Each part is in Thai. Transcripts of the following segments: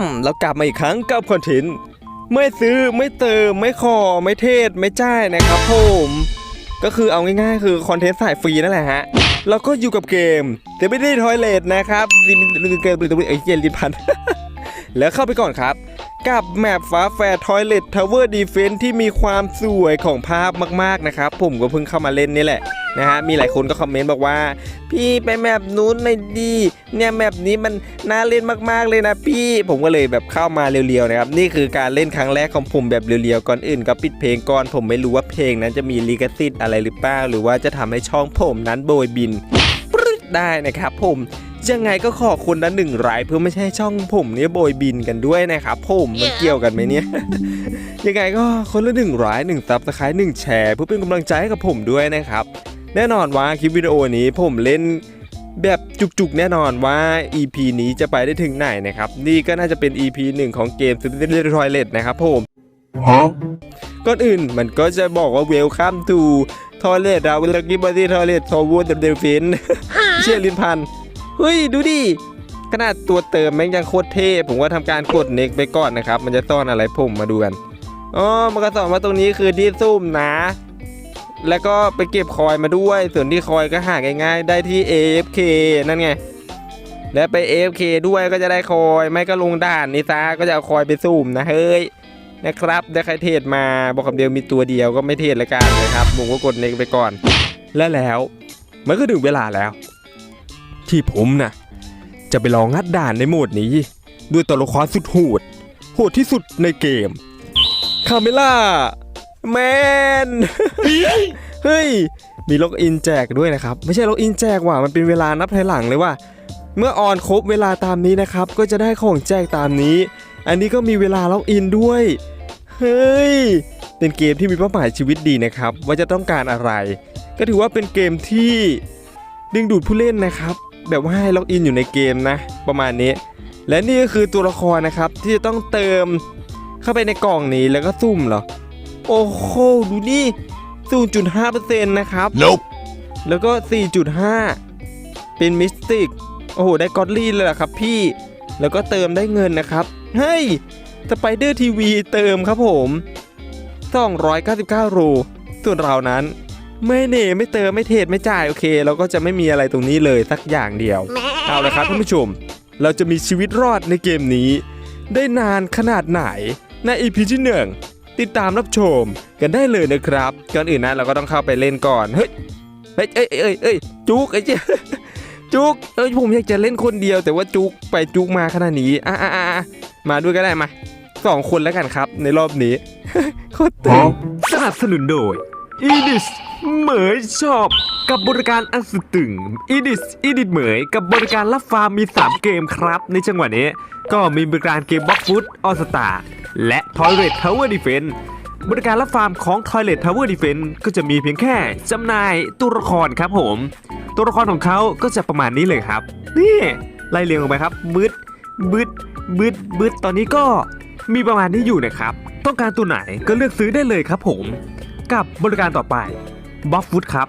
มเรากลับมาอีกครั้งกับคอนเทนต์ไม่ซื้อไม่เติมไม่ขอไม่เทศไม่จ่ายนะครับผมก็คือเอาง่ายๆ คือคอนเทนต์สายฟรีนั่นแหละฮะเราก็อยู่กับเกมแต่ไม่ได้ทอยเลทนะครับเกมไอ้เจลินพันแล้วเข้าไปก่อนครับ กับแมปฟ้าแฟร์ทอยเลททาวเวอร์ดีเฟนที่มีความสวยของภาพมากๆนะครับ ผมก็เพิ่งเข้ามาเล่นนี่แหละนะฮะมีหลายคนก็คอมเมนต์บอกว่า พี่ไปแมปนู้นไม่ดี เนี่ยแมปนี้มันน่าเล่นมากๆเลยนะพี่ ผมก็เลยแบบเข้ามาเรียวๆนะครับ นี่คือการเล่นครั้งแรกของผมแบบเรียวๆก่อนอื่นก็ปิดเพลงก่อน ผมไม่รู้ว่าเพลงนั้นจะมีลิขสิทธิ์อะไรหรือเปล่าหรือว่าจะทำให้ช่องผมนั้นโบยบินได้นะครับผม ยังไงก็ขอคนละหนึ่งรายเพื่อไม่ใช่ช่องผมเนี่ยโบยบินกันด้วยนะครับผมมันเกี่ยวกันไหมเนี่ยยังไงก็คนละหนึ่งรายหนึ่งซับสไครต์หนึ่งแชร์เพื่อเป็นกำลังใจให้กับผมด้วยนะครับ แน่นอนว่าคลิปวิดีโอนี้ผมเล่นแบบจุกๆ แน่นอนว่า EP นี้จะไปได้ถึงไหนนะครับ นี่ก็น่าจะเป็น EP หนึ่งของเกม s t r o i l e t นะครับผม Huh? ก่อนอื่นมันก็จะบอกว่า Welcome to Toilet เรา Lucky Body Toilet Toward the Delphin เชื่อลินพันธ์ เฮ้ยดูดิขนาดตัวเติมแม่งยังโคตรเท่ผมว่าทำการกดเน็กไปก่อนนะครับ มันจะซ่อนอะไรผมมาดูกันอ๋อมันก็สอนว่าตรงนี้คือที่ซุ่มนะ แล้วก็ไปเก็บคอยมาด้วย ส่วนที่คอยก็หาง่ายๆ ได้ที่ AFK นั่นไง แล้วไป AFK ด้วยก็จะได้คอย ไม่ก็ลงด่านนี่ซะก็จะเอาคอยไปซุ่มนะเฮ้ยนะครับได้ใครเทรดมาบอกคำเดียวมีตัวเดียวก็ไม่เทรดละกันนะครับผมก็กดเน็กไปก่อน และแล้วมันก็ถึงเวลาแล้ว ที่ผมนะจะไปลองงัดด่านในโหมดนี้ ด้วยตัวละครสุดโหดโหดที่สุดในเกมคาเมล่าแมน เฮ้ย มีล็อกอินแจกด้วยนะครับ ไม่ใช่ล็อกอินแจกว่ะมันเป็นเวลานับถอยหลังเลยว่า เมื่อออนครบเวลาตามนี้นะครับ ก็จะได้ของแจกตามนี้ อันนี้ก็มีเวลาล็อกอินด้วย เฮ้ย เป็นเกมที่มีเป้าหมายชีวิตดีนะครับ ว่าจะต้องการอะไร ก็ถือว่าเป็นเกมที่ดึงดูดผู้เล่นนะครับ แบบว่าให้ล็อกอินอยู่ในเกมนะ ประมาณนี้ และนี่ก็คือตัวละครนะครับ ที่จะต้องเติมเข้าไปในกล่องนี้แล้วก็ซุ่มเหรอ โอ้โหดูนี่0.5%นะครับ Nope. แล้วก็ 4.5 เป็นมิสติก โอ้โห ได้กอดลี่เลยเหรอครับพี่ แล้วก็เติมได้เงินนะครับเฮ้ยสไปเดอร์ทีวีเติมครับผม 299 โรส่วนเรานั้น ไม่เน่ไม่เติมไม่เทรดไม่จ่ายโอเคเราก็จะไม่มีอะไรตรงนี้เลยสักอย่างเดียว เอาละครับท่านผู้ชม เราจะมีชีวิตรอดในเกมนี้ ได้นานขนาดไหนใน EP ที่หนึ่งติดตามรับชมกันได้เลยนะครับก่อนอื่นนะเราก็ต้องเข้าไปเล่นก่อนเฮ้ยเฮ้ยเอ้ยเอ้ยเอ้ยจุกไอ้เจ้จุกเอ้ยผมอยากจะเล่นคนเดียว แต่ว่าจุกไปจุกมาขนาดนี้อะอะอะอะมาด้วยก็ได้มาสองคนแล้วกันครับ ในรอบนี้โคตรตึง Huh? สนับสนุนโดย Edis เหมยชอบกับบริการอันสุดตึง Edis Edit เหมยกับบริการรับฟาร์มมี 3 เกมครับ ในจังหวะนี้ก็มีบริการเกมบล็อกฟุตออสตาและ Toilet Tower Defense บริการรับฟาร์มของ Toilet Tower Defense ก็จะมีเพียงแค่จำหน่ายตัวละครครับผม ตัวละครของเขาก็จะประมาณนี้เลยครับ นี่ไล่เรียงลงไปครับบึดบึดบึดบึดตอนนี้ก็มีประมาณนี้อยู่นะครับ ต้องการตัวไหนก็เลือกซื้อได้เลยครับผม กับบริการต่อไปบ็อกฟุตครับ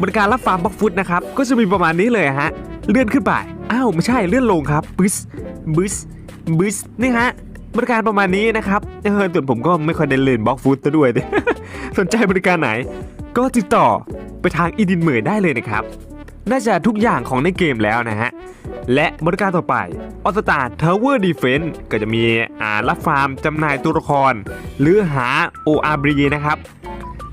บริการรับฟาร์มบ็อกฟุตนะครับก็จะมีประมาณนี้เลยฮะเลื่อนขึ้นไปอ้าวไม่ใช่เลื่อนลงครับบึสบึสบึสนี่ฮะบริการประมาณนี้นะครับเออส่วนผมก็ไม่ค่อยได้เล่นบ็อกฟุตซะด้วย สนใจบริการไหน ก็ติดต่อไปทางอีดินเหมยได้เลยนะครับน่าจะทุกอย่างของในเกมแล้วนะฮะ และบริการต่อไปออสตาทาวเวอร์ดีเฟนต์ก็จะมีอ่ารับฟาร์มจำหน่ายตัวละคร หรือหา ORB นะครับ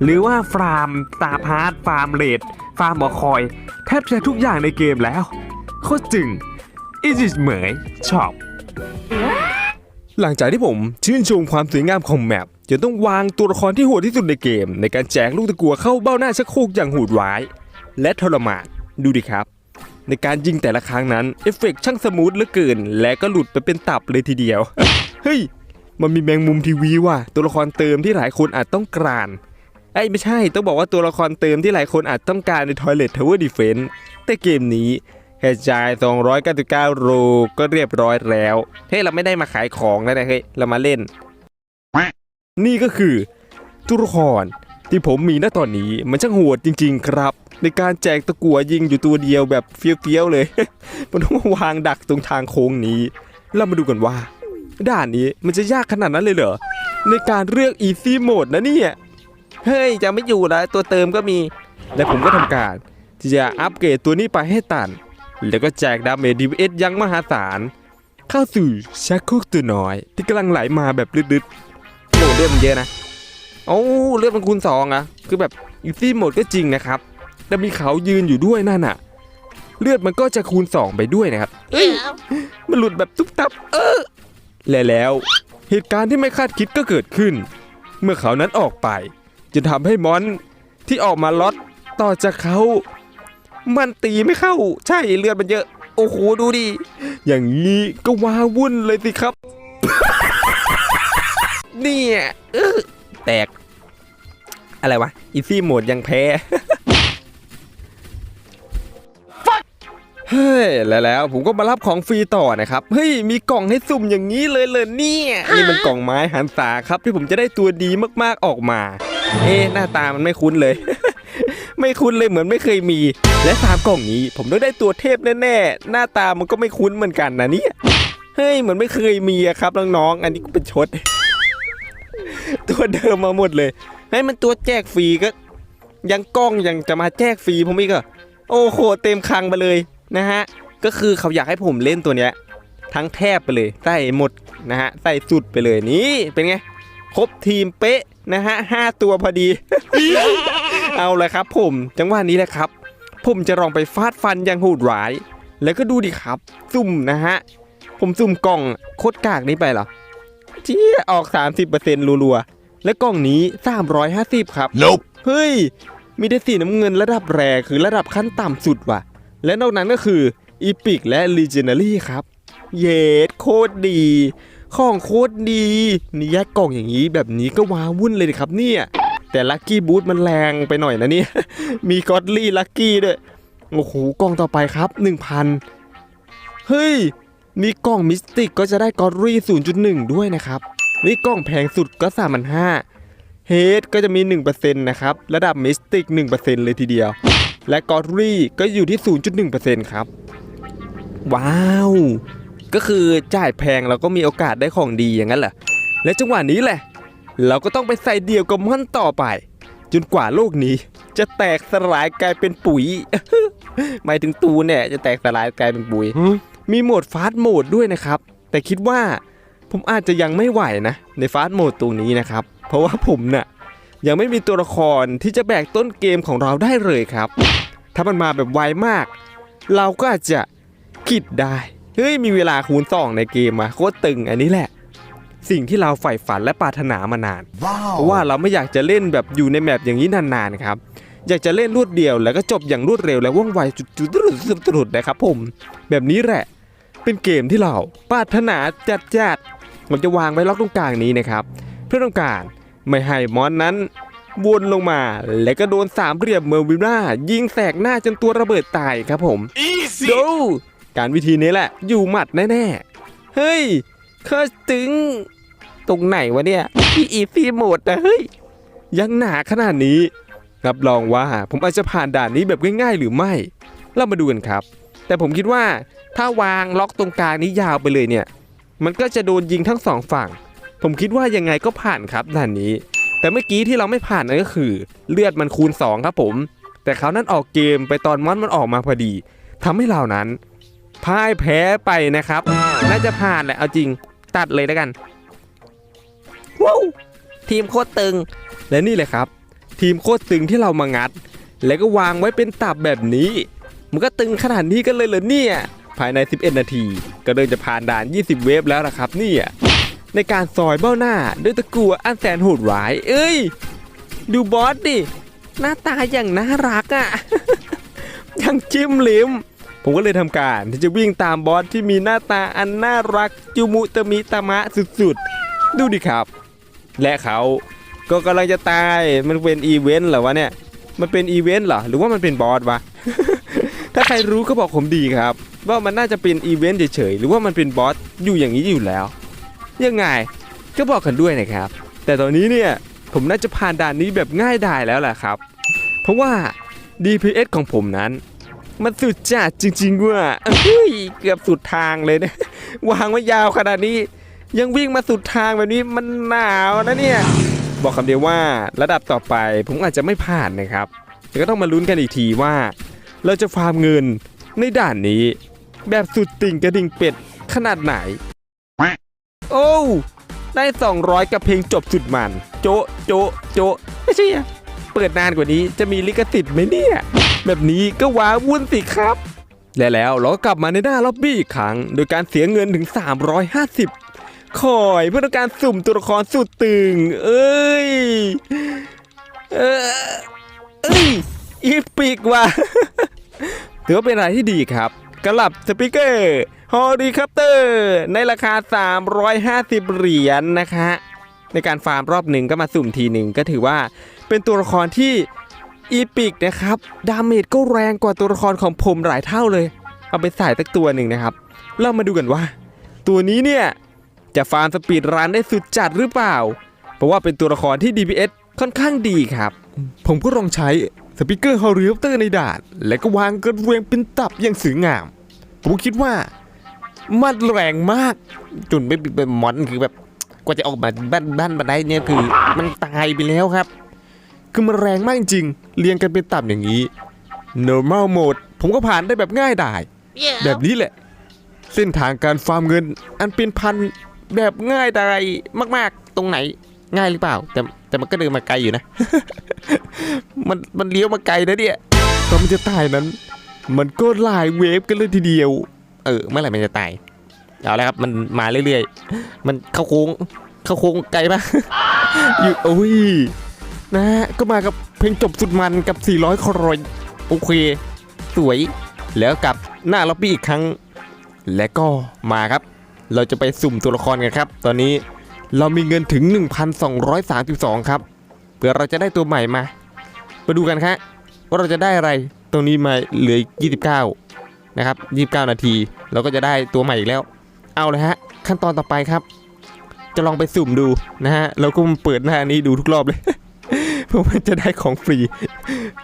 หรือว่าฟาร์มตาพาร์ตฟาร์มเลดฟาร์มหมอคอย แทบจะทุกอย่างในเกมแล้ว โคตรจึงอีจิเหมยชอบ หลังจากที่ผมชื่นชมความสวยงามของแมปจนต้องวางตัวละครที่โหดที่สุดในเกม ในการแจกลูกตะกัวเข้าเบ้าหน้าชักโครกอย่างโหดร้าย และทรมานดูดิครับ ในการยิงแต่ละครั้งนั้นเอฟเฟกต์ช่างสมูทเหลือเกิน และก็หลุดไปเป็นตับเลยทีเดียว เฮ้ย มันมีแมงมุมทีวีว่ะตัวละครเติมที่หลายคนอาจต้องการ ไอ้ไม่ใช่ต้องบอกว่าตัวละครเติมที่หลายคนอาจต้องการใน Toilet Tower Defense แต่เกมนี้แค่จ่าย 299โรก็เรียบร้อยแล้ว เฮ้ยเราไม่ได้มาขายของแล้วนะเฮ้ยเรามาเล่น นี่ก็คือตัวละครที่ผมมีณตอนนี้มันช่างโหดจริง ๆ ครับ ในการแจกตะกั่วยิงอยู่ตัวเดียวแบบเฟี้ยวๆเลย มันต้องวางดักตรงทางโค้งนี้ เรามาดูกันว่า ด่านนี้มันจะยากขนาดนั้นเลยเหรอในการเลือก Easy Mode นะเนี่ย เฮ้ยจะไม่อยู่แล้วตัวเติมก็มี และผมก็ทำการที่จะอัปเกรดตัวนี้ไปให้ตัน แล้วก็แจกดาเมจ DPS ยังมหาศาลเข้าสู่ชักโครกตัวน้อย ที่กำลังไหลมาแบบลึดๆโอ้เลือดมันเยอะนะโอ้เลือดมันคูณสองอะคือแบบ Easy Mode ก็จริงนะครับแต่มีเขายืนอยู่ด้วยนั่นน่ะเลือดมันก็จะคูณ2ไปด้วยนะครับเอ้ยมันหลุดแบบตุ๊บตับ เออและแล้ว เหตุการณ์ที่ไม่คาดคิดก็เกิดขึ้น เมื่อเขานั้นออกไป จะทำให้มอนที่ออกมาล็อตต่อจากเขา มันตีไม่เข้า ใช่เลือดมันเยอะ โอ้โหดูดิ อย่างนี้ก็ว้าวุ่นเลยสิครับ เนี่ยแตก อะไรวะ อีซี่โหมดยังแพ้ เฮ้ย แล้วแล้วผมก็มารับของฟรีต่อนะครับ เฮ้ย มีกล่องให้สุ่มอย่างนี้เลยเลยเนี่ย นี่มันกล่องไม้หันษาครับที่ผมจะได้ตัวดีมากๆออกมา เอ๊หน้าตามันไม่คุ้นเลย ไม่คุ้นเลยเหมือนไม่เคยมี และสามกล่องนี้ ผมต้องได้ตัวเทพแน่ๆหน้าตามันก็ไม่คุ้นเหมือนกันนะเนี่ยเฮ้ยเหมือนไม่เคยมีอะครับน้องๆอันนี้ก็เป็นชด ตัวเดิมมาหมดเลยให้มันตัวแจกฟรีก็ ยังกล้องยังจะมาแจกฟรีผมอีกเหรอโอ้โหเต็มคังไปเลยนะฮะก็คือเขาอยากให้ผมเล่นตัวเนี้ยทั้งแทบไปเลยใส่หมดนะฮะใส่สุดไปเลยนี่เป็นไงครบทีมเป๊ะ นะฮะห้าตัวพอดี เอาเลยครับผมจังหวะนี้แหละครับ ผมจะลองไปฟาดฟันอย่างโหดร้าย แล้วก็ดูดิครับ ซุ่มนะฮะ ผมซุ่มกล่องโคตรกากนี้ไปเหรอเจี๊ยออก 30%รัวๆ และกล่องนี้ 350 ครับ Nope. เฮ้ย มีได้สีน้ำเงินระดับแรคือระดับขั้นต่ำสุดว่ะ และนอกนั้นก็คืออีพิกและ Legendary ครับ เยดโคตรดี ของโคตรดีนี่แยกกล่องอย่างนี้แบบนี้ก็ว้าวุ่นเลยครับเนี่ยแต่ลัคกี้บูทมันแรงไปหน่อยนะเนี่ยมีกอดลี่ลัคกี้ด้วยโอ้โหกล่องต่อไปครับ 1,000 เฮ้ย มีกล่องมิสติกก็จะได้กอดลี่ 0.1 ด้วยนะครับนี่กล่องแพงสุดก็3,500เฮดก็จะมี 1%นะครับ ระดับมิสติก 1%เลยทีเดียว และกอดลี่ก็อยู่ที่ 0.1%ครับ ว้าว ก็คือจ่ายแพงเราก็มีโอกาสได้ของดีอย่างนั้นเหรอและจังหวะนี้แหละ เราก็ต้องไปใส่เดี่ยวกับมอนต่อไป จนกว่าโลกนี้ จะแตกสลายกลายเป็นปุ๋ยหมายถึงตูนเนี่ยจะแตกสลายกลายเป็นปุ๋ย มีโหมดฟาสต์โหมดด้วยนะครับ แต่คิดว่าผมอาจจะยังไม่ไหวนะในฟาสต์โหมดตรงนี้นะครับ เพราะว่าผมน่ะยังไม่มีตัวละครที่จะแบกต้นเกมของเราได้เลยครับ ถ้ามันมาแบบไวมาก เราก็อาจจะคิดได้เฮ้ยมีเวลาคูณสองในเกมมาโคตรตึงอันนี้แหละ สิ่งที่เราใฝ่ฝันและปรารถนามานานเพราะว่าเราไม่อยากจะเล่นแบบอยู่ในแมปอย่างนี้นานๆครับอยากจะเล่นรวดเดียวแล้วก็จบอย่างรวดเร็วและว่องไวจุดๆตรุดๆนะครับ ผม แบบนี้แหละ เป็นเกมที่เราปรารถนาจัดจัดๆผมจะวางไว้ล็อกตรงกลางนี้นะครับ เพื่อต้องการไม่ให้มอนนั้นวนลงมา และก็โดนสามเหลี่ยมเมอร์วิน่ายิงแสกหน้าจนตัวระเบิดตายครับผม Easy. ดู การวิธีนี้แหละ อยู่หมัดแน่ๆ เฮ้ยเคยตึง ตรงไหนวะเนี่ยพี่อีซี่โหมดนะเฮ้ย ยังหนาขนาดนี้ รับรองว่าผมอาจจะผ่านด่านนี้แบบง่ายๆ หรือไม่ เรามาดูกันครับ แต่ผมคิดว่าถ้าวางล็อกตรงกลางนี้ยาวไปเลยเนี่ย มันก็จะโดนยิงทั้งสองฝั่ง ผมคิดว่ายังไงก็ผ่านครับด่านนี้ แต่เมื่อกี้ที่เราไม่ผ่านนั่นก็คือ เลือดมันคูณ 2 ครับผม แต่เขานั้นออกเกมไปตอนมอนมันออกมาพอดีทำให้เรานั้น พ่ายแพ้ไปนะครับ น่าจะผ่านแหละ เอาจริง ตัดเลยแล้วกัน ว้าวทีมโคตรตึง และนี่เลยครับ ทีมโคตรตึงที่เรามางัด แล้วก็วางไว้เป็นตับแบบนี้ มันก็ตึงขนาดนี้กันเลยเหรอเนี่ย ภายใน 11 นาที ก็เดินจะผ่านด่าน 20 เวฟแล้วนะครับเนี่ยในการซอยเบ้าหน้าด้วยตะกั่วอันแสนโหดร้าย เอ้ย ดูบอสดิ หน้าตาอย่างน่ารักอะ่ะยังจิ้มลิม ผมก็เลยทำการที่จะวิ่งตามบอสที่มีหน้าตาอันน่ารักจุมุตมิตะมะสุดๆ ดูดิครับ และเขาก็กำลังจะตายมันเป็นอีเวนต์เหรอวะเนี่ยมันเป็นอีเวนต์เหรอหรือว่ามันเป็นบอสวะถ้าใครรู้ก็บอกผมดีครับ ว่ามันน่าจะเป็นอีเวนต์เฉยๆหรือว่ามันเป็นบอสอยู่อย่างนี้อยู่แล้ว ยังไงก็บอกกันด้วยนะครับ แต่ตอนนี้เนี่ยผมน่าจะผ่านด่านนี้แบบง่ายดายแล้วแหละครับ เพราะว่า DPS ของผมนั้น มันสุดจัดจริงๆว่ะเฮ้ยเกือบสุดทางเลยนะวางไว้ยาวขนาดนี้ ยังวิ่งมาสุดทางแบบนี้มันหนาวนะเนี่ย บอกคำเดียวว่าระดับต่อไปผมอาจจะไม่ผ่านนะครับแต่ก็ต้องมาลุ้นกันอีกทีว่า เราจะฟาร์มเงินในด่านนี้ แบบสุดติ่งกระดิ่งเป็ดขนาดไหน โอ้ได้ 200 กับเพลงจบสุดมัน โจะโจะโจะไม่ใช่อ เปิดนานกว่านี้จะมีลิขสิทธิ์ไหมเนี่ย แบบนี้ก็ว้าวุ่นสิครับ และแล้วเราก็กลับมาในหน้าล็อบบี้อีกครั้ง โดยการเสียเงินถึง 350คอยเพื่อต้องการสุ่มตัวละครสุดตึง เอ้ย เออเอ้ยอีปิกว่ะถือว่าเป็นอะไรที่ดีครับกระหลับสปิเกอร์ฮอดีคัปเตอร์ ในราคา 350 เหรียญนะคะ ในการฟาร์มรอบหนึ่งก็มาสุ่มทีหนึ่งก็ถือว่า เป็นตัวละครที่อีปิกนะครับ ดาเมจก็แรงกว่าตัวละครของผมหลายเท่าเลย เอาไปใส่สักตัวหนึ่งนะครับ เรามาดูกันว่า ตัวนี้เนี่ย จะฟาร์มสปีดรันได้สุดจัดหรือเปล่า เพราะว่าเป็นตัวละครที่ DPS ค่อนข้างดีครับ ผมก็ลองใช้สปีกเกอร์ฮอริคอปเตอร์ในด่าน และก็วางกระเรียงเป็นตับอย่างสวยงาม ผมคิดว่ามันแรงมากจนไม่เป็นมอนคือแบบกว่าจะออกมาบ้านบ้านบันได้เนี่ยคือ มันตายไปแล้วครับ คือมันแรงมากจริงๆเรียงกันเป็นตับอย่างนี้ normal mode ผมก็ผ่านได้แบบง่ายดาย แบบนี้แหละ เส้นทางการฟาร์มเงิน อันเป็นพันแบบง่ายดายมาก ๆ ตรงไหนง่ายหรือเปล่า แต่แต่มันก็เดินมาไกลอยู่นะ มันมันเลี้ยวมาไกลนะเนี่ยตอนมันจะตายนั้น มันก็หลายเวฟกันเลยทีเดียว เออเมื่อไหร่มันจะตาย เอาละครับมันมาเรื่อยๆ มันเข้าโค้งเข้าโค้งไกลปะอยู่โอ้ย นะฮะก็มากับเพลงจบสุดมันกับ 400 ครอยโอเค สวย แล้วกลับหน้าล็อบบี้อีกครั้ง และก็มาครับ เราจะไปสุ่มตัวละครกันครับ ตอนนี้เรามีเงินถึง 1,232 ครับเพื่อเราจะได้ตัวใหม่มา มาดูกันครับว่าเราจะได้อะไร ตรงนี้มาเหลืออีก29 นะครับ 29 นาที เราก็จะได้ตัวใหม่อีกแล้ว เอาเลยฮะ ขั้นตอนต่อไปครับ จะลองไปสุ่มดูนะฮะ เราก็เปิดหน้านี้ดูทุกรอบเลย เพื่อว่าจะได้ของฟรี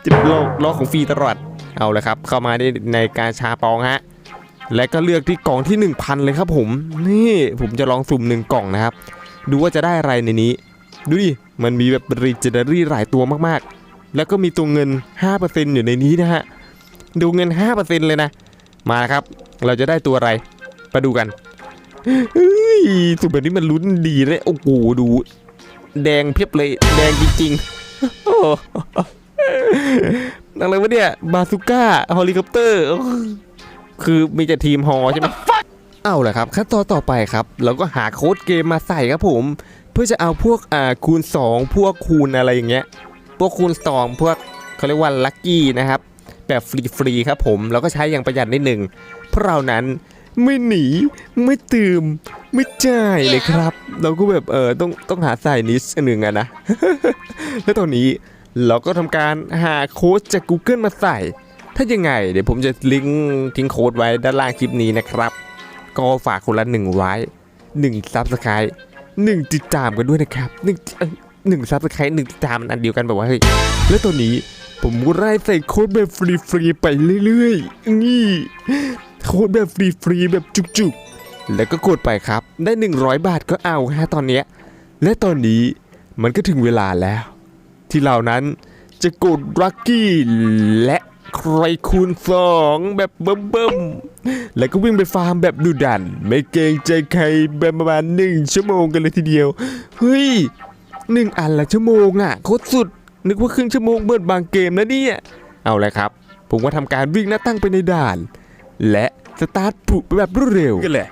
จะลอกลกของฟรีตลอด เอาลยครับ เข้ามาในในการชาปองฮะ และก็เลือกที่กล่องที่ 1000 เลยครับผม นี่ผมจะลองสุ่มหนึ่งกล่องนะครับ ดูว่าจะได้อะไรในนี้ ดูดิ มันมีแบบรีเจเนอรี่หลายตัวมากๆ แล้วก็มีตัวเงิน 5%อยู่ในนี้นะฮะ ดูเงิน 5%เลยนะ มาครับ เราจะได้ตัวอะไร ไปดูกันสุ่มแบบนี้มันลุ้นดีเลย โอ้โห ดู แดงเพียบเลย แดงจริงๆ โอ้โหอะไรวะเนี่ย บาซูก้าฮอลิคอปเตอร์ คือมีแต่ทีมฮอใช่ไหมเอาละครับ ขั้นตอนต่อไปครับ เราก็หาโค้ดเกมมาใส่ครับผม เพื่อจะเอาพวกอ่าคูณ 2 พวกคูณอะไรอย่างเงี้ย พวกคูณ 2 พวกเขาเรียกว่าลัคกี้นะครับ แบบฟรีๆครับผม เราก็ใช้อย่างประหยัดนิดหนึ่งเพราะเรานั้นไม่หนีไม่ตื่ม ไม่จ่ายเลยครับ เราก็แบบเออต้องต้องหาใส่นิดหนึ่งอะนะ แล้วตอนนี้เราก็ทำการหาโค้ดจาก Google มาใส่ ถ้ายังไง เดี๋ยวผมจะลิงก์ทิ้งโค้ดไว้ด้านล่างคลิปนี้นะครับ ก็ฝากคนละหนึ่งไว้หนึ่งซับสไครต์หนึ่งติดตามกันด้วยนะครับหนึ่งหนึ่งซับสไครต์หนึ่งติดตามมันอันเดียวกันแบบว่าเฮ้ยแล้วตอนนี้ผมก็ไล่ใส่โค้ดแบบฟรีๆไปเรื่อยๆนี่โค้ดแบบฟรีๆแบบจุกๆ แล้วก็กดไปครับ ได้ 100 บาทก็เอาฮะตอนเนี้ยและตอนนี้มันก็ถึงเวลาแล้ว ที่เรานั้นจะกดลัคกี้และใครคูณสองแบบเบิ่มๆ แล้วก็วิ่งไปฟาร์มแบบดุดัน ไม่เกรงใจใครแบบประมาณหนึ่งชั่วโมงกันเลยทีเดียว เฮ้ยหนึ่งอันละชั่วโมงอะโคตรสุด นึกว่าครึ่งชั่วโมงเบิดบางเกมนะเนี่ย เอาละครับ ผมก็ทำการวิ่งหน้าตั้งไปในด่าน และสตาร์ทผุไปแบบรวดเร็วกันเลย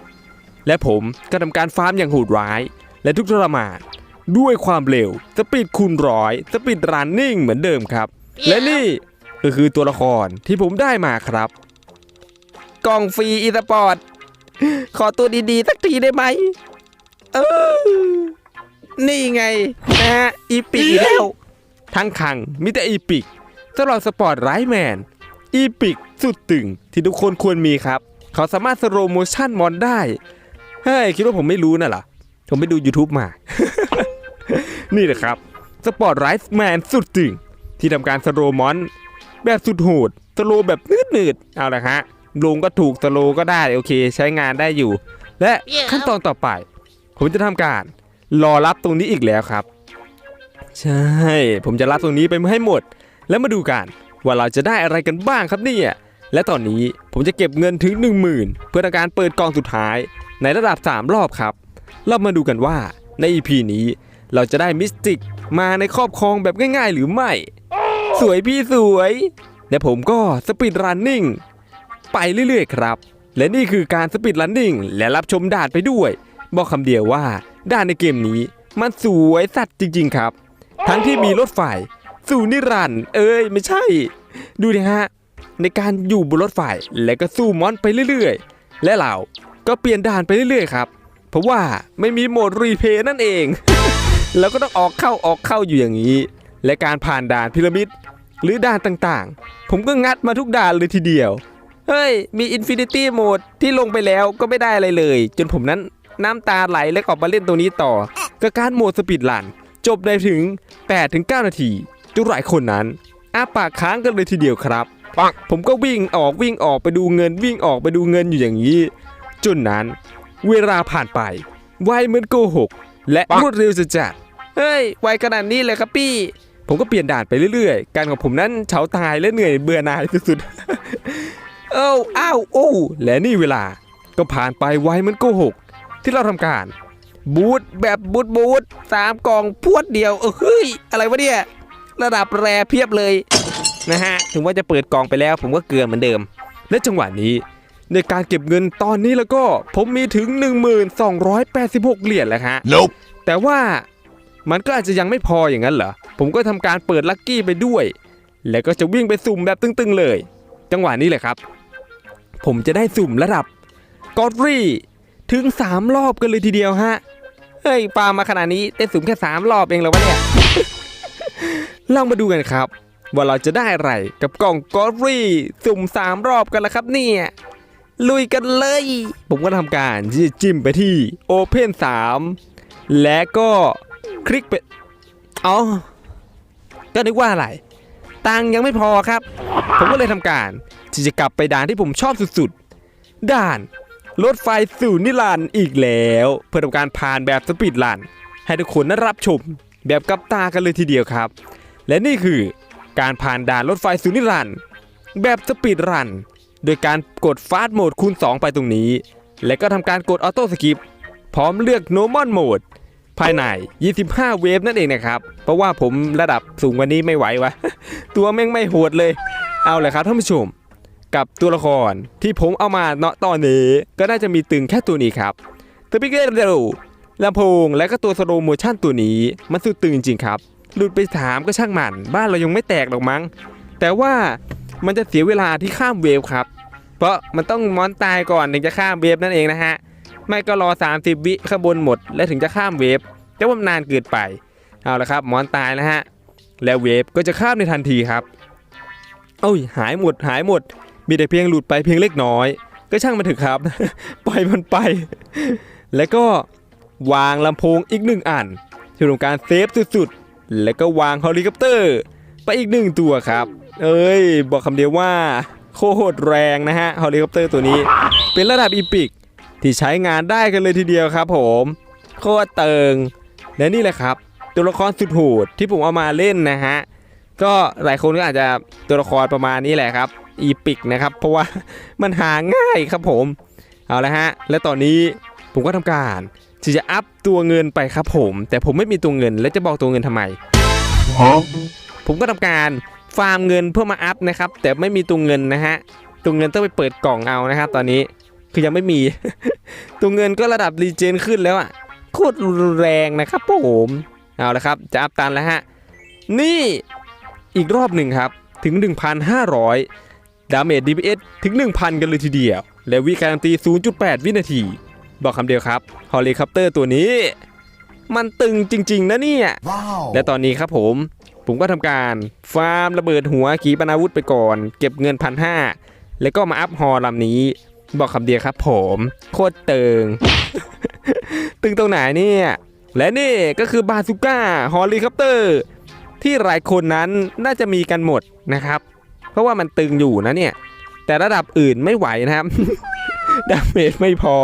และผมก็ทำการฟาร์มอย่างโหดร้าย และทุกข์ทรมานด้วยความเร็วสปีดคูณร้อยสปีดรันนิ่งเหมือนเดิมครับ และนี่ก็คือตัวละครที่ผมได้มาครับ กล่องฟรีอีสปอร์ตขอตัวดีๆสักทีได้ไหมเออนี่ไงนะฮะอีปิกอีกแล้ว ทั้งคังมีแต่อีปิกสำหรับสปอร์ตไรแมนอีปิกสุดตึงที่ทุกคนควรมีครับ เขาสามารถสโลโมชั่นมอนได้ เฮ้ยคิดว่าผมไม่รู้น่ะเหรอผมไปดู YouTube มา นี่แหละครับสปอร์ตไรส์แมนสุดตึงที่ทำการสโลมอน แบบสุดโหดสโลแบบนืดๆเอาละฮะลงก็ถูกสโลก็ได้โอเค ใช้งานได้อยู่ และขั้นตอนต่อไป ผมจะทำการรอรับตรงนี้อีกแล้วครับ ใช่ ผมจะรับตรงนี้ไปให้หมด แล้วมาดูกันว่าเราจะได้อะไรกันบ้างครับเนี่ยและตอนนี้ผมจะเก็บเงินถึง 10,000 เพื่อทำการเปิดกล่องสุดท้าย ในระดับ 3 รอบครับ เรามาดูกันว่าใน EP นี้เราจะได้มิสติกมาในครอบครองแบบง่ายๆ หรือไม่ สวยพี่สวย และผมก็สปีดรันนิ่งไปเรื่อยๆ ครับ และนี่คือการสปีดรันนิ่งและรับชมด่านไปด้วย บอกคำเดียวว่าด่านในเกมนี้มันสวยสัตว์จริง ๆ ครับ ทั้งที่มีรถไฟสู่นิรันด์เอ้ยไม่ใช่ ดูดิฮะ ในการอยู่บนรถไฟและก็สู้มอนไปเรื่อย ๆ และเรา ก็เปลี่ยนด่านไปเรื่อยๆครับ เพราะว่าไม่มีโหมดรีเพย์นั่นเอง แล้วก็ต้องออกเข้าออกเข้าอยู่อย่างนี้ และการผ่านด่านพีระมิดหรือด่านต่างๆ ผมก็งัดมาทุกด่านเลยทีเดียว เฮ้ย มีอินฟินิตี้โหมดที่ลงไปแล้วก็ไม่ได้อะไรเลย จนผมนั้นน้ำตาไหลและออกมาเล่นตรงนี้ต่อก็การโหมดสปีดรัน จบในถึง 8-9 นาทีจนหลายคนนั้นอ้าปากค้างกันเลยทีเดียวครับ ผมก็วิ่งออกวิ่งออกไปดูเงินวิ่งออกไปดูเงินอยู่อย่างนี้ จนนั้น เวลาผ่านไปไวเหมือนโกหก และรวดเร็วจะจัดเฮ้ยไวขนาดนี้เลยครับพี่ ผมก็เปลี่ยนด่านไปเรื่อยๆ การของผมนั้นเฉาตายและเหนื่อยเบื่อหน่ายสุดๆเอ้าอ้าวโอ้วและนี่เวลา ก็ผ่านไปไวเหมือนโกหก ที่เราทำการ บูทแบบบูทบูทสามกล่องพวดเดียวเออเฮ้ยอะไรวะเนี่ยระดับแรเพียบเลยนะฮะ ถึงว่าจะเปิดกล่องไปแล้วผมก็เกลือเหมือนเดิม และจังหวะนี้ ในการเก็บเงินตอนนี้แล้วก็ผมมีถึง 1286 เหรียญแล้วฮะ Nope. แต่ว่ามันก็อาจจะยังไม่พออย่างนั้นเหรอ ผมก็ทำการเปิดลัคกี้ไปด้วย แล้วก็จะวิ่งไปสุ่มแบบตึงๆเลย จังหวะนี้เลยครับ ผมจะได้สุ่มระดับกอดรี่ถึง 3 รอบกันเลยทีเดียวฮะ เฮ้ยปามาขนาดนี้ได้สุ่มแค่ 3 รอบเองเหรอวะเนี่ยลองมาดูกันครับ ว่าเราจะได้อะไรกับกล่องกอดรี่สุ่ม 3 รอบกันละครับเนี่ย ลุยกันเลย ผมก็ทำการที่จะจิ้มไปที่ Open 3 และก็คลิกไปอ๋อก็นึกว่าอะไร ตังยังไม่พอครับ ผมก็เลยทำการที่จะกลับไปด่านที่ผมชอบสุดๆ ด่านรถไฟสู่นิรันดร์อีกแล้ว เพื่อทำการผ่านแบบสปีดรัน ให้ทุกคนได้รับชม แบบกับตากันเลยทีเดียวครับ และนี่คือการผ่านด่านรถไฟสู่นิรันดร์แบบสปีดรัน โดยการกดฟาสต์โหมดคูณ 2 ไปตรงนี้ และก็ทำการกดออโต้สกิปพร้อมเลือก normal mode ภายใน 25 เวฟนั่นเองนะครับ เพราะว่าผมระดับสูงกว่านี้ไม่ไหววะ ตัวแม่งไม่โหดเลย เอาเลยครับท่านผู้ชม กับตัวละครที่ผมเอามาเนาะตอนนี้ ก็น่าจะมีตึงแค่ตัวนี้ครับตปิเกอร์เร็วลำโพงและก็ตัวสโลโมชั่นตัวนี้มันสุดตึงจริงๆครับ หลุดไปถามก็ช่างมัน บ้านเรายังไม่แตกหรอกมั้ง แต่ว่า มันจะเสียเวลาที่ข้ามเวฟครับ เพราะมันต้องมอนตายก่อนถึงจะข้ามเวฟนั่นเองนะฮะ ไม่ก็รอ 30 วิข้างบนหมด และถึงจะข้ามเวฟแต่ว่ามันนานเกินไป เอาละครับมอนตายนะฮะ แล้วเวฟก็จะข้ามในทันทีครับ เอ้ยหายหมดหายหมด มีแต่เพียงหลุดไปเพียงเล็กน้อย ก็ช่างมันเถอะครับ ปล่อยมันไป แล้วก็วางลำโพงอีกหนึ่งอันที่ทำการเซฟสุดๆ แล้วก็วางเฮลิคอปเตอร์ ไปอีกหนึ่งตัวครับ เอ้ย บอกคำเดียวว่า โคตรแรงนะฮะเฮลิคอปเตอร์ตัวนี้ เป็นระดับอีพิกที่ใช้งานได้กันเลยทีเดียวครับผม โคตรเติง และนี่แหละครับ ตัวละครสุดโหดที่ผมเอามาเล่นนะฮะ ก็หลายคนก็อาจจะตัวละครประมาณนี้แหละครับอีพิกนะครับ เพราะว่ามันหาง่ายครับผม เอาละฮะ และตอนนี้ผมก็ทำการที่จะอัพตัวเงินไปครับผม แต่ผมไม่มีตัวเงินและจะบอกตัวเงินทำไม Huh? ผมก็ทำการ ฟาร์มเงินเพื่อมาอัพนะครับ แต่ไม่มีตัวเงินนะฮะตัวเงินต้องไปเปิดกล่องเอานะครับ ตอนนี้คือยังไม่มี ตัวเงินก็ระดับรีเจนขึ้นแล้วอะโคตรแรงนะครับผมเอาละครับจะอัพตันแล้วฮะนี่อีกรอบหนึ่งครับถึง 1,500 ดาเมจ DPS ถึง 1,000 กันเลยทีเดียว และวิการันตี 0.8 วินาที บอกคำเดียวครับฮอลิคอปเตอร์ตัวนี้ มันตึงจริง ๆ นะเนี่ย Wow. และตอนนี้ครับผม ผมก็ทำการฟาร์มระเบิดหัวขีปนาวุธไปก่อน เก็บเงินพันห้าแล้วก็มาอัพฮอลำนี้ บอกคำเดียวครับผม โคตรเติง ตึงตรงไหนเนี่ย และนี่ก็คือบาซูก้าฮอลิคอปเตอร์ ที่หลายคนนั้นน่าจะมีกันหมดนะครับ เพราะว่ามันตึงอยู่นะเนี่ย แต่ระดับอื่นไม่ไหวนะครับดาเมจไม่พอ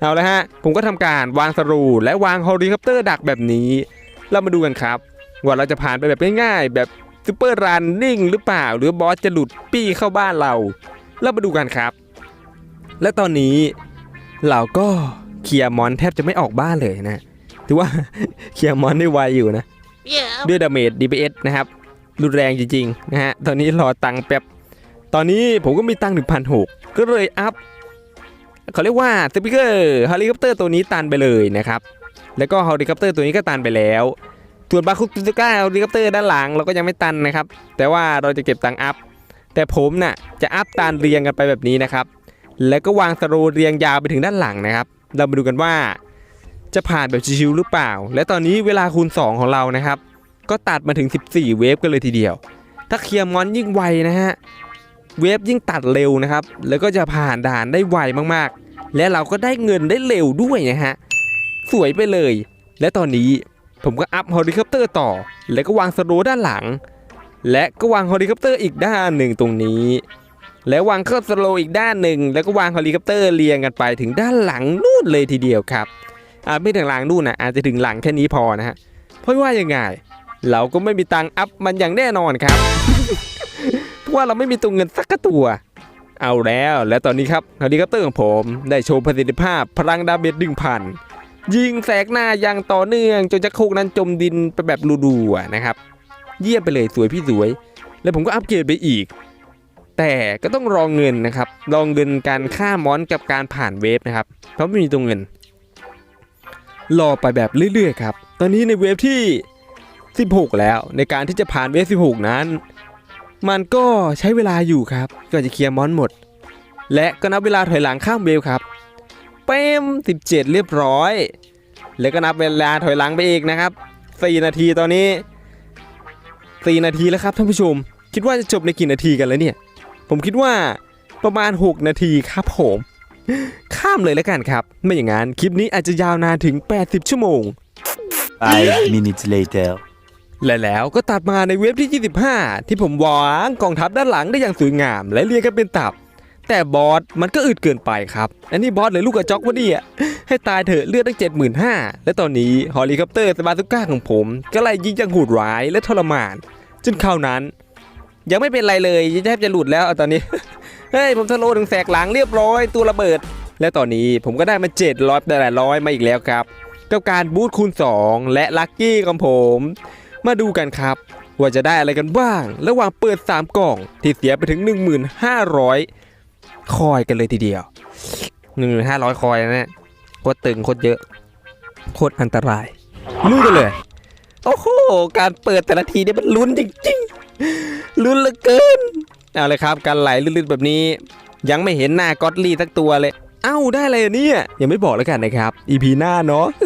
เอาละฮะ ผมก็ทำการวางสรูและวางเฮลิคอปเตอร์ดักแบบนี้ เรามาดูกันครับ ว่าเราจะผ่านไปแบบง่ายๆ แบบซูเปอร์รันนิ่งหรือเปล่า หรือบอสจะหลุดปี้เข้าบ้านเราเรามาดูกันครับ และตอนนี้เราก็เคลียร์มอนแทบจะไม่ออกบ้านเลยนะถือว่าเคลียร์มอนได้ไวอยู่นะ Yeah. ด้วยดาเมจ DPS นะครับรุนแรงจริงๆนะฮะตอนนี้รอตังค์แป๊บตอนนี้ผมก็มีตังค์1,600ก็เลยอัพเขาเรียกว่าสปิเกอร์เฮลิคอปเตอร์ตัวนี้ตันไปเลยนะครับ แล้วก็เฮลิคอปเตอร์ตัวนี้ก็ตันไปแล้ว ส่วนบาคุตุก้าเฮลิคอปเตอร์ด้านหลังเราก็ยังไม่ตันนะครับ แต่ว่าเราจะเก็บตังอัพ แต่ผมน่ะจะอัพตันเรียงกันไปแบบนี้นะครับ แล้วก็วางสโลว์เรียงยาวไปถึงด้านหลังนะครับ เรามาดูกันว่า จะผ่านแบบชิวๆหรือเปล่า และตอนนี้เวลาคูณ 2 ของเรานะครับ ก็ตัดมาถึง 14 เวฟกันเลยทีเดียว ถ้าเคลียร์มอนยิ่งไวนะฮะ เวฟยิ่งตัดเร็วนะครับ แล้วก็จะผ่านด่านได้ไวมากๆ และเราก็ได้เงินได้เร็วด้วยนะฮะ สวยไปเลย และตอนนี้ ผมก็อัพเฮลิคอปเตอร์ต่อ แล้วก็วางสโลว์ด้านหลัง และก็วางเฮลิคอปเตอร์อีกด้านหนึ่งตรงนี้ แล้ววางเครื่องสโลว์อีกด้านหนึ่ง แล้วก็วางเฮลิคอปเตอร์เรียงกันไปถึงด้านหลังนู่นเลยทีเดียวครับอาจไม่ถึงหลังนู่นนะอาจจะถึงหลังแค่นี้พอนะฮะเพราะว่ายังไง เราก็ไม่มีตังอัพมันอย่างแน่นอนครับเพราะว่าเราไม่มีตัวเงินสักกตัว เอาแล้วและตอนนี้ครับเฮลิคอปเตอร์ของผมได้โชว์ประสิทธิภาพพลังดาเมจดึงพัน ยิงแสกหน้าอย่างต่อเนื่อง จนจะโคกนั้นจมดินไปแบบรูๆนะครับ เยี่ยมไปเลยสวยพี่สวย แล้วผมก็อัปเกรดไปอีก แต่ก็ต้องรองเงินนะครับ รองเงินการฆ่ามอนกับการผ่านเวฟนะครับ เพราะไม่มีตัวเงิน รอไปแบบเรื่อยๆครับ ตอนนี้ในเวฟที่ 16 แล้ว ในการที่จะผ่านเวฟ 16 นั้น มันก็ใช้เวลาอยู่ครับก่อนจะเคลียร์มอนหมด และก็นับเวลาถอยหลังข้ามเวฟครับ เป้ม17 เรียบร้อย แล้วก็นับเวลาถอยหลังไปอีกนะครับ 4 นาทีตอนนี้ 4 นาทีแล้วครับท่านผู้ชม คิดว่าจะจบในกี่นาทีกันแล้วเนี่ย ผมคิดว่าประมาณ 6 นาทีครับผม ข้ามเลยแล้วกันครับ ไม่อย่างนั้นคลิปนี้อาจจะยาวนานถึง 80 ชั่วโมง Five minutes later. และแล้วก็ตัดมาในเว็บที่ 25 ที่ผมวางกองทัพด้านหลังได้อย่างสวยงาม และเรียงกันเป็นตับ แต่บอสมันก็อึดเกินไปครับ อันนี้บอสเลยลูกกระจอกวะเนี่ย ให้ตายเถอะเลือดตั้ง75,000และตอนนี้เฮลิคอปเตอร์สบาซุก้าของผม ก็ไล่ยิงอย่างโหดร้ายและทรมาน จนคราวนั้น ยังไม่เป็นไรเลยแทบจะหลุดแล้วตอนนี้ เฮ้ยผมทะโลถึงแสกหลังเรียบร้อย ตัวระเบิด และตอนนี้ผมก็ได้มา700แต่ละร้อยมาอีกแล้วครับกับการบูทคูณ 2 และลัคกี้ของผม มาดูกันครับ ว่าจะได้อะไรกันบ้าง ระหว่างเปิด 3 กล่อง ที่เสียไปถึง 1,500 คอยกันเลยทีเดียว1,500คอยนะเนี่ยโคตรตึงโคตรเยอะโคตรอันตรายลุ้นกันเลย โอ้โห การเปิดแต่ละทีเนี่ยมันลุ้นจริงๆ ลุ้นเหลือเกิน เอาเลยครับ การไหลลื่นๆแบบนี้ ยังไม่เห็นหน้าก็อตลี่สักตัวเลย เอ้าได้อะไรเนี่ย ยังไม่บอกแล้วกันนะครับ EP หน้าเนาะเอ